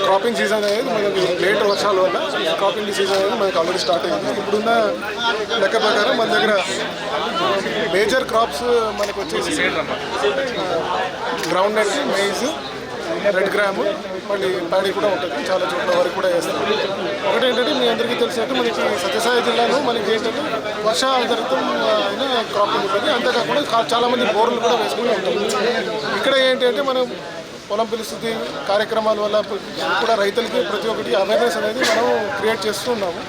Cropping season అనేది మనకి late వర్షాల వల్ల క్రాపింగ్ సీజన్ అనేది మనకి ఆల్రెడీ స్టార్ట్ అయింది. ఇప్పుడున్న లెక్క ప్రకారం మన దగ్గర మేజర్ క్రాప్స్ మనకు వచ్చేసి groundnut maize red gram మళ్ళీ ప్యాడీ కూడా ఉంటుంది. చాలా చోట్ల వరకు కూడా వేస్తాం ఒకటి ఏంటంటే మీ అందరికీ తెలిసినట్టు మనకి సత్యసాయి జిల్లాలో మనకి ఏంటంటే వర్ష ఆధారితం అయిన ఉంటుంది అంతేకాకుండా చాలామంది చాలా బోర్లు కూడా వేసుకుని ఉంటాం ఇక్కడ ఏంటి అంటే మనం పొలం పిలుస్తుంది కార్యక్రమాల వల్ల కూడా రైతులకి ప్రతి ఒక్కటి అవేర్నెస్ అనేది మనం క్రియేట్ చేస్తున్నాము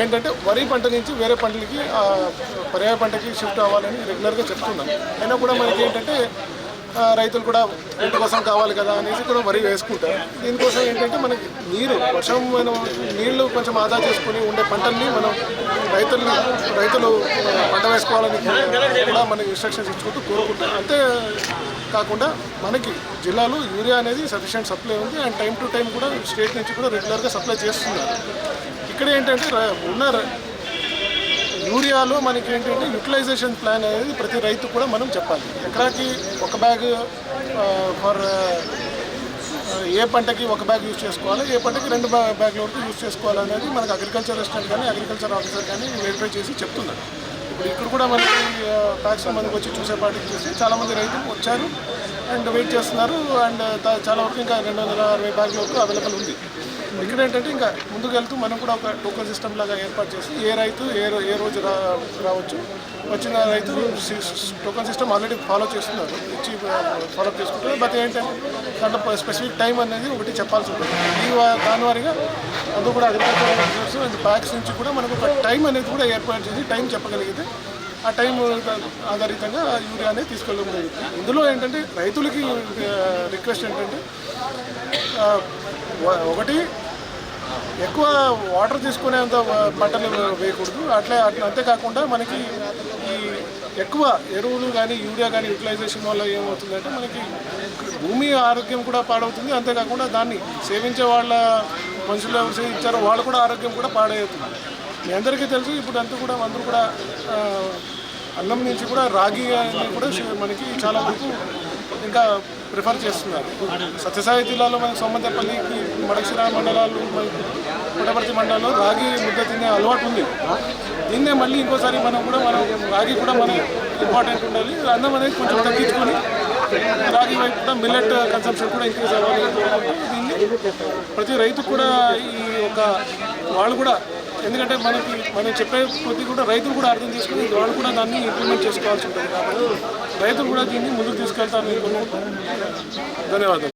ఏంటంటే వరి పంట నుంచి వేరే పంటలకి పర్యాయ పంటకి షిఫ్ట్ అవ్వాలని రెగ్యులర్గా చెప్తున్నాం. అయినా కూడా మనకి ఏంటంటే రైతులు కూడా ఇంటి కోసం కావాలి కదా అనేసి కూడా వరి వేసుకుంటారు. దీనికోసం ఏంటంటే మనకి నీరు వర్షం మనం నీళ్ళు కొంచెం ఆదా చేసుకుని ఉండే పంటల్ని మనం రైతుల్ని రైతులు పంట వేసుకోవాలని కూడా మనకి ఇన్స్ట్రక్షన్స్ ఇచ్చుకుంటూ కోరుకుంటాం. అంతే కాకుండా మనకి జిల్లాలో యూరియా అనేది సఫిషియంట్ సప్లై ఉంది. అండ్ టైం టు టైం కూడా స్టేట్ నుంచి కూడా రెగ్యులర్గా సప్లై చేస్తున్నారు. ఇక్కడ ఏంటంటే ఉన్న యూరియాలో మనకి ఏంటంటే యూటిలైజేషన్ ప్లాన్ అనేది ప్రతి రైతు కూడా మనం చెప్పాలి. ఎకరాకి ఒక బ్యాగ్ ఫర్ ఏ పంటకి ఒక బ్యాగ్ యూజ్ చేసుకోవాలి ఏ పంటకి రెండు బ్యా బ్యాగ్ల వరకు యూజ్ చేసుకోవాలి అనేది మనకు అగ్రికల్చర్ అసిస్టెంట్ కానీ అగ్రికల్చర్ ఆఫీసర్ కానీ వెరిఫై చేసి చెప్తున్నారు. ఇప్పుడు ఇక్కడ కూడా మనకి ట్యాక్స్ మనకి వచ్చి చూసే పాటికి చూసి చాలామంది రైతులు వచ్చారు అండ్ వెయిట్ చేస్తున్నారు అండ్ చాలా వరకు ఇంకా రెండు వందల అరవై బ్యాగ్ల వరకు అవైలబుల్ ఉంది. ఇక్కడ ఏంటంటే ఇంకా ముందుకు వెళ్తూ మనం కూడా ఒక టోకన్ సిస్టమ్ లాగా ఏర్పాటు చేసి ఏ రైతు ఏ ఏ రోజు రా రావచ్చు. వచ్చిన రైతు టోకన్ సిస్టమ్ ఆల్రెడీ ఫాలో చేస్తున్నారు. ఇచ్చి ఫాలో చేసుకుంటారు బట్ ఏంటంటే దాంట్లో స్పెసిఫిక్ టైం అనేది ఒకటి చెప్పాల్సి ఉంటుంది. ఈ దాని వారిగా అందుకు కూడా అగ్రికల్చర్ ఆఫీసర్స్ అండ్ నుంచి కూడా మనకు ఒక టైం అనేది కూడా ఏర్పాటు చేసి టైం చెప్పగలిగితే ఆ టైం ఆధారితంగా యూరియా అనేది తీసుకెళ్ళడం జరుగుతుంది. ఇందులో ఏంటంటే రైతులకి రిక్వెస్ట్ ఏంటంటే ఒకటి ఎక్కువ వాటర్ తీసుకునేంత పంటలు వేయకూడదు. అట్లే అంతేకాకుండా మనకి ఈ ఎక్కువ ఎరువులు కానీ యూరియా కానీ యూటిలైజేషన్ వల్ల ఏమవుతుందంటే మనకి భూమి ఆరోగ్యం కూడా పాడవుతుంది. అంతేకాకుండా దాన్ని సేవించే వాళ్ళ మనుషులు ఎవరు సేవించారో వాళ్ళు కూడా ఆరోగ్యం కూడా పాడవుతుంది. మీ అందరికీ తెలుసు ఇప్పుడు అంతా కూడా అందరూ కూడా అన్నం నుంచి కూడా రాగి కూడా మనకి చాలా వరకు ఇంకా ప్రిఫర్ చేస్తున్నారు. సత్యసాయి జిల్లాలో మనకి సోమంతపల్లికి మడక్షిర మండలాలు పుట్టపర్తి మండలంలో రాగి ముద్ద తినే అలవాటు ఉంది. దీన్నే మళ్ళీ ఇంకోసారి మనం కూడా మనం రాగి కూడా మనం ఇంపార్టెంట్ ఉండాలి. అన్నం అనేది కొంచెం తగ్గించుకొని రాగి వైపు కూడా మిల్లెట్ కన్సంప్షన్ కూడా ఇంక్రీజ్ అవ్వాలి. దీన్ని ప్రతి రైతు కూడా ఈ ఒక వాళ్ళు కూడా ఎందుకంటే మనకి మనం చెప్పే కొద్ది కూడా రైతులు కూడా అర్థం చేసుకుని వాళ్ళు కూడా దాన్ని ఇంప్లిమెంట్ చేసుకోవాల్సి ఉంటుంది. కాబట్టి రైతులు కూడా దీన్ని ముందుకు తీసుకెళ్తారని ధన్యవాదాలు.